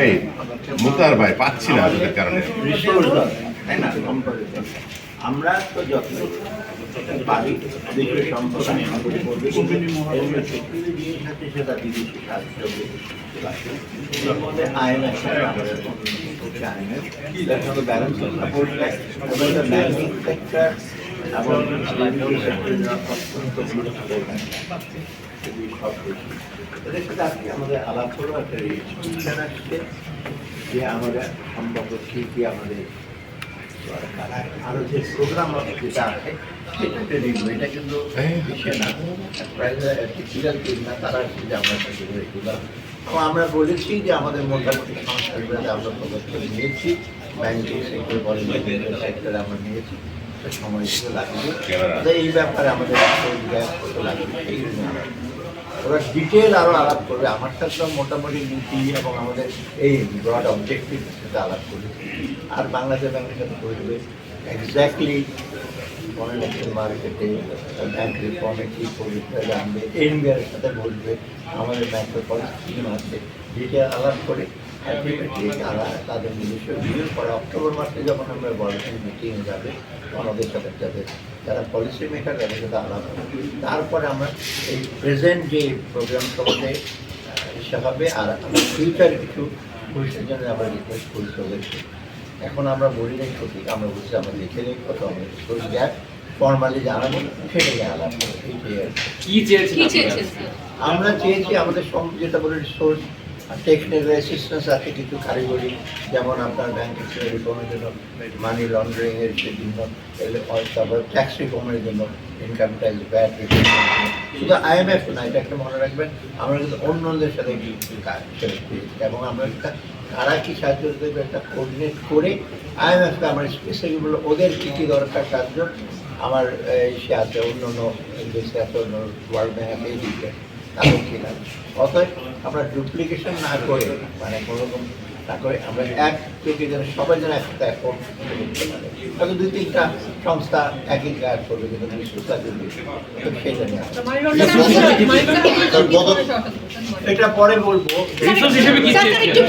এই মুক্তার ভাই পাচ্ছি না তোদের কারণে। আমরা তো যত পারি দেশের সম্পদ সাথে সেটা বিদেশি সাহায্য আমাদের আইএমএফ ব্যালেন্স আমাদের একটা যে আমাদের সম্পর্ক কি আমাদের দরকার। আরও যে প্রোগ্রাম যেটা আছে এটা কিন্তু দিচ্ছে না তারা আমরা বলেছি যে আমাদের মোটামুটি সংস্থাগুলোতে আমরা পদক্ষেপ নিয়েছি, ব্যাংকিং সেক্টর বলেন আমরা নিয়েছি তো সময় একটু লাগবে। এই ব্যাপারে আমাদের ওরা ডিটেল আরও আলাপ করবে। আমার সাথে মোটামুটি নীতি এবং আমাদের এই ব্রড অবজেক্টিভ সাথে আলাপ করবে। আর বাংলাদেশ ব্যাংকের সাথে করবে। এক্স্যাক্টলি ফরেন ইলেকশন মার্কেটে ব্যাংক রিফর্মে কী পরিষেবা জানবে। এনবিআর সাথে বলবে। আমাদের ব্যাংকের পলিসি আছে ডিটেল আলাপ করে তারা তাদের নিজস্ব রিভিউ করে অক্টোবর মাসে যখন আমরা বড় মিটিং যাবে আমাদের সাথে যাবে যারা পলিসি মেকার তাদের সাথে আলাপ তারপরে আমরা এই প্রেজেন্ট যে প্রোগ্রাম ইচ্ছা হবে আর ফিউচার কিছু ভবিষ্যতের জন্য আমরা রিকোয়েস্ট করি ওদেরকে এখন আমরা বলি নাই সঠিক আমরা বলছি আমরা লিখে নেই কত আমরা রিসোর্স গ্যাপ ফর্মালি জানাব আলাপ এইটাই আর কি। কি চেয়েছেন কি আপনারা? চেয়েছেন আমরা চেয়েছি আমাদের সব যেটা বলে রিসোর্স টেকনিক্যাল অ্যাসিস্ট্যান্স আছে কিছু কারিগরি যেমন আপনার ব্যাংকের রিফর্মের জন্য মানি লন্ডারিং এর জন্য তারপর ট্যাক্স রিফর্মের জন্য ইনকাম ট্যাক্স ব্যাট শুধু আইএমএফ না, এটা একটা মনে রাখবেন, আমরা কিন্তু অন্যদের সাথে এবং আমরা একটা, কারা কি সাহায্য দেবে একটা কোঅর্ডিনেট করে আইএমএফকে আমার স্পেসিফিক বলে ওদের কী কী দরকার সাহায্য, আমার সে আছে অন্য অন্য দেশে আছে অন্য ওয়ার্ল্ড ব্যাংক এই দিকে। তাদের ঠিক অতএব আমরা ডুপ্লিকেশন না করে মানে কোনো রকম না করে আমরা এক চোখে যেন সবাই যেন একসাথে হয়তো দুই তিনটা সংস্থা একই কাজ করবে কিন্তু বিশ্বতা যদি তো সেই জন্য এটা পরে বলব। রিসোর্স হিসেবে কি স্যার, স্যার, একটু